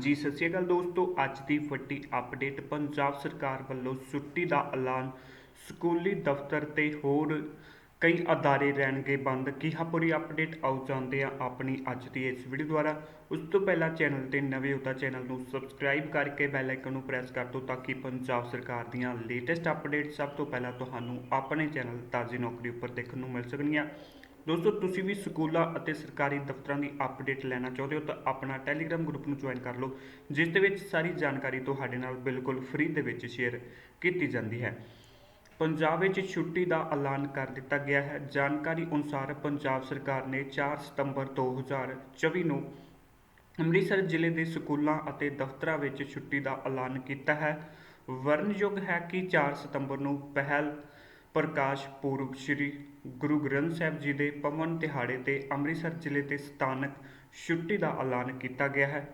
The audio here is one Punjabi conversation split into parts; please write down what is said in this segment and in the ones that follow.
ਜੀ, ਸਤਿ ਸ਼੍ਰੀ ਅਕਾਲ ਦੋਸਤੋ। ਅੱਜ ਦੀ ਵੱਡੀ ਅਪਡੇਟ ਪੰਜਾਬ ਸਰਕਾਰ ਵੱਲੋਂ ਛੁੱਟੀ ਦਾ ਐਲਾਨ। ਸਕੂਲੀ ਦਫ਼ਤਰ ਤੇ ਹੋਰ ਕਈ ਅਦਾਰੇ ਰਹਿਣਗੇ ਬੰਦ। ਕੀ ਹੈ ਪੂਰੀ ਅਪਡੇਟ ਆਓ ਜਾਣਦੇ ਆ ਆਪਣੀ ਅੱਜ ਦੀ ਇਸ ਵੀਡੀਓ ਦੁਆਰਾ? ਉਸ ਤੋਂ ਪਹਿਲਾਂ ਚੈਨਲ ਤੇ ਨਵੇਂ ਹੋ ਤਾਂ ਚੈਨਲ ਨੂੰ ਸਬਸਕ੍ਰਾਈਬ ਕਰਕੇ ਬੈਲ ਆਈਕਨ ਨੂੰ ਪ੍ਰੈਸ ਕਰ ਦਿਓ ਤਾਂ ਕਿ ਪੰਜਾਬ ਸਰਕਾਰ ਦੀਆਂ ਲੇਟੈਸਟ ਅਪਡੇਟ ਸਭ ਤੋਂ ਪਹਿਲਾਂ ਤੁਹਾਨੂੰ ਆਪਣੇ ਚੈਨਲ ਤਾਜ਼ੀ ਨੌਕਰੀ ਉੱਪਰ ਦੇਖਣ ਨੂੰ ਮਿਲ ਸਕਣਗੀਆਂ। ਦੋਸਤੋ, ਤੁਸੀਂ ਵੀ ਸਕੂਲਾਂ ਅਤੇ ਸਰਕਾਰੀ ਦਫ਼ਤਰਾਂ ਦੀ ਅਪਡੇਟ ਲੈਣਾ ਚਾਹੁੰਦੇ ਹੋ ਤਾਂ ਆਪਣਾ ਟੈਲੀਗ੍ਰਾਮ ਗਰੁੱਪ ਨੂੰ ਜੁਆਇਨ ਕਰ ਲਓ, ਜਿਸ ਦੇ ਵਿੱਚ ਸਾਰੀ ਜਾਣਕਾਰੀ ਤੁਹਾਡੇ ਨਾਲ ਬਿਲਕੁਲ ਫ੍ਰੀ ਦੇ ਵਿੱਚ ਸ਼ੇਅਰ ਕੀਤੀ ਜਾਂਦੀ ਹੈ। ਪੰਜਾਬ ਵਿੱਚ ਛੁੱਟੀ ਦਾ ਐਲਾਨ ਕਰ ਦਿੱਤਾ ਗਿਆ ਹੈ। ਜਾਣਕਾਰੀ ਅਨੁਸਾਰ ਪੰਜਾਬ ਸਰਕਾਰ ਨੇ 4 ਸਤੰਬਰ 2024 ਨੂੰ ਅੰਮ੍ਰਿਤਸਰ ਜ਼ਿਲ੍ਹੇ ਦੇ ਸਕੂਲਾਂ ਅਤੇ ਦਫ਼ਤਰਾਂ ਵਿੱਚ ਛੁੱਟੀ ਦਾ ਐਲਾਨ ਕੀਤਾ ਹੈ। ਵਰਨਯੋਗ ਹੈ ਕਿ 4 ਸਤੰਬਰ ਨੂੰ ਪਹਿਲ ਪ੍ਰਕਾਸ਼ ਪੁਰਬ ਸ੍ਰੀ ਗੁਰੂ ਗ੍ਰੰਥ ਸਾਹਿਬ ਜੀ ਦੇ ਪਵਨ ਦਿਹਾੜੇ ਤੇ ਅੰਮ੍ਰਿਤਸਰ ਜ਼ਿਲ੍ਹੇ ਤੇ ਸਥਾਨਕ ਛੁੱਟੀ ਦਾ ਐਲਾਨ ਕੀਤਾ ਗਿਆ ਹੈ।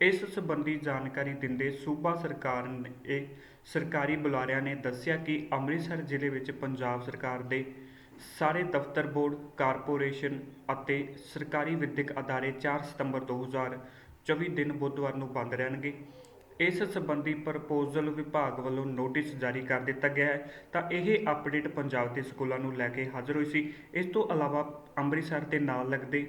ਇਸ ਸੰਬੰਧੀ ਜਾਣਕਾਰੀ ਦਿੰਦੇ ਸੂਬਾ ਸਰਕਾਰ ਨੇ, ਇਹ ਸਰਕਾਰੀ ਬੁਲਾਰਿਆਂ ਨੇ ਦੱਸਿਆ ਕਿ ਅੰਮ੍ਰਿਤਸਰ ਜ਼ਿਲ੍ਹੇ ਵਿੱਚ ਪੰਜਾਬ ਸਰਕਾਰ ਦੇ ਸਾਰੇ ਦਫ਼ਤਰ ਬੋਰਡ, ਕਾਰਪੋਰੇਸ਼ਨ ਅਤੇ ਸਰਕਾਰੀ ਵਿਦਿਅਕ ਅਦਾਰੇ 4 ਸਤੰਬਰ 2024 ਦਿਨ ਬੁੱਧਵਾਰ ਨੂੰ ਬੰਦ ਰਹਿਣਗੇ। ਇਸ ਸੰਬੰਧੀ ਪ੍ਰਪੋਜ਼ਲ ਵਿਭਾਗ ਵੱਲੋਂ ਨੋਟਿਸ ਜਾਰੀ ਕਰ ਦਿੱਤਾ ਗਿਆ ਹੈ। ਤਾਂ ਇਹ ਅਪਡੇਟ ਪੰਜਾਬ ਦੇ ਸਕੂਲਾਂ ਨੂੰ ਲੈ ਕੇ ਹਾਜ਼ਰ ਹੋਈ ਸੀ। ਇਸ ਤੋਂ ਇਲਾਵਾ ਅੰਮ੍ਰਿਤਸਰ ਦੇ ਨਾਲ ਲੱਗਦੇ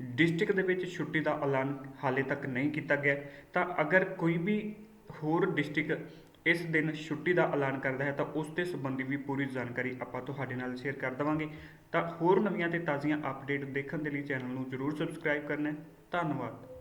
ਡਿਸਟ੍ਰਿਕਟ ਦੇ ਵਿੱਚ ਛੁੱਟੀ ਦਾ ਐਲਾਨ ਹਾਲੇ ਤੱਕ ਨਹੀਂ ਕੀਤਾ ਗਿਆ। ਤਾਂ ਅਗਰ ਕੋਈ ਵੀ ਹੋਰ ਡਿਸਟ੍ਰਿਕਟ ਇਸ ਦਿਨ ਛੁੱਟੀ ਦਾ ਐਲਾਨ ਕਰਦਾ ਹੈ, ਤਾਂ ਉਸ ਦੇ ਸੰਬੰਧੀ ਵੀ ਪੂਰੀ ਜਾਣਕਾਰੀ ਆਪਾਂ ਤੁਹਾਡੇ ਨਾਲ ਸ਼ੇਅਰ ਕਰ ਦੇਵਾਂਗੇ। ਤਾਂ ਹੋਰ ਨਵੀਆਂ ਤੇ ਤਾਜ਼ੀਆਂ ਅਪਡੇਟ ਦੇਖਣ ਦੇ ਲਈ ਚੈਨਲ ਨੂੰ ਜਰੂਰ ਸਬਸਕ੍ਰਾਈਬ ਕਰਨਾ ਧੰਨਵਾਦ।